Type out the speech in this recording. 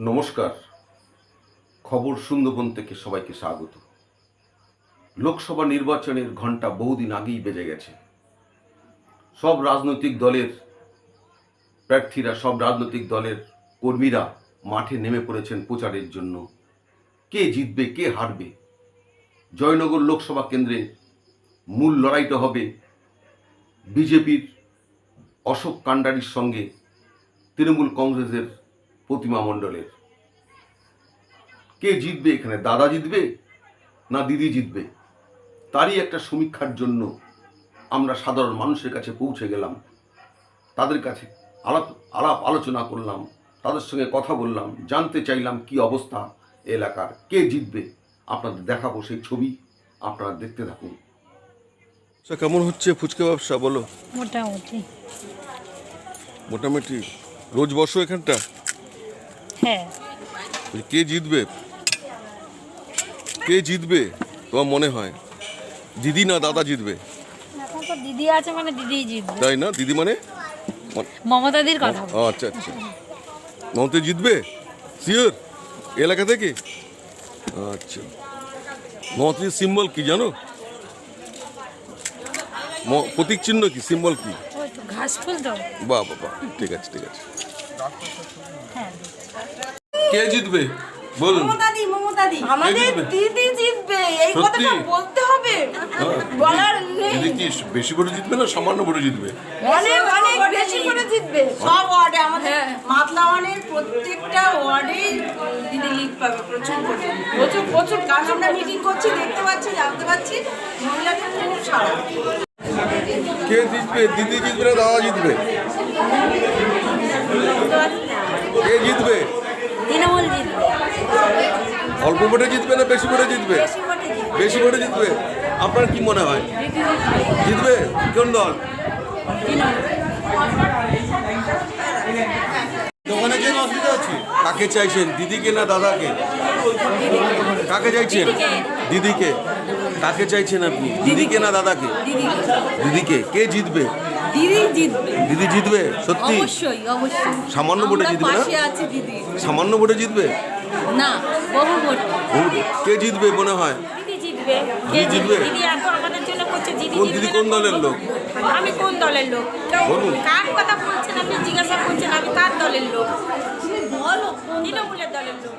নমস্কার। খবর সুন্দরবন থেকে সবাইকে স্বাগত। লোকসভা নির্বাচনের ঘণ্টা বহুদিন আগেই বেজে গেছে। সব রাজনৈতিক দলের প্রার্থীরা, সব রাজনৈতিক দলের কর্মীরা মাঠে নেমে পড়েছেন প্রচারের জন্য। কে জিতবে, কে হারবে? জয়নগর লোকসভা কেন্দ্রে মূল লড়াইটা হবে বিজেপির অশোক কান্ডারির সঙ্গে তৃণমূল কংগ্রেসের প্রতিমা মণ্ডলের। কে জিতবে এখানে? দাদা জিতবে না দিদি জিতবে? তারই একটা সমীক্ষার জন্য আমরা সাধারণ মানুষের কাছে পৌঁছে গেলাম। তাদের কাছে আলাপ আলাপ আলোচনা করলাম তাদের সঙ্গে কথা বললাম জানতে চাইলাম কি অবস্থা এলাকার কে জিতবে? আপনাদের দেখাবো সেই ছবি আপনারা দেখতে থাকুন। কেমন হচ্ছে ফুচকা ব্যবসা? বলো। মোটামুটি। মোটামুটি। রোজ বসো এখানটা? হ্যাঁ। কে জিতবে? কে জিতবে? তোমার মনে হয়? দিদি না দাদা জিতবে? দিদি আছে মানে দিদিই জিতবে। তাই না? দিদি মানে? মমতাদির কথা ও, আচ্ছা আচ্ছা। মমতা জিতবে? শিওর এলাকা থেকে? আচ্ছা। মমতাদির সিম্বল কি জানো? ম- প্রতীক চিহ্ন কি? সিম্বল কি? ঘাস ফুল তো। বাহ বাহ। ঠিক আছে ঠিক আছে। কে জিতবে? বলুন। মমতাদি মমতাদি। আমাদের দিদি জিতবে এই? কথাটা বলতে হবে। বলার নেই। দিদি কি বেশি করে জিতবে না সামান্য করে জিতবে? অনেক অনেক বেশি করে জিতবে। সব ওয়ার্ডে আমাদের মাতলাওয়ানের প্রত্যেকটা ওয়ার্ডে দিদি লিড পাবে প্রচুর প্রচুর প্রচুর প্রচুর। কারণ আমরা মিটিং করছি দেখতে পাচ্ছি জানতে পাচ্ছি মহিলাদের সারা কে জিতবে? দিদি জিতবে না দাদা জিতবে? কে জিতবে? তৃণমূল জিতবে। অল্প ভোটে জিতবে না বেশি ভোটে জিতবে? বেশি ভোটে জিতবে। আপনার কি মনে হয়? জিতবে? কোন দল? দোকানে যে অসুবিধা আছে কাকে চাইছেন? দিদিকে না দাদাকে? কাকে চাইছেন? দিদিকে। কাকে চাইছেন আপনি? দিদিকে না দাদাকে। দিদিকে। কে জিতবে? দিদি জিতবে। দিদি জিতবে? সত্যি? অবশ্যই অবশ্যই। সামান্য ভোটে জিতবে না? আছি দিদি। সামান্য ভোটে জিতবে? না বহু ভোট। কে জিতবে মনে হয়? দিদি জিতবে। দিদি দিদি এত আমাদের জন্য করছে দিদি কোন দিদি কোন দলের লোক? আমি কোন দলের লোক? কার কথা বলছেন আপনি জিজ্ঞাসা করছেন আমি কার দলের লোক? বলো তৃণমূলের দলের লোক।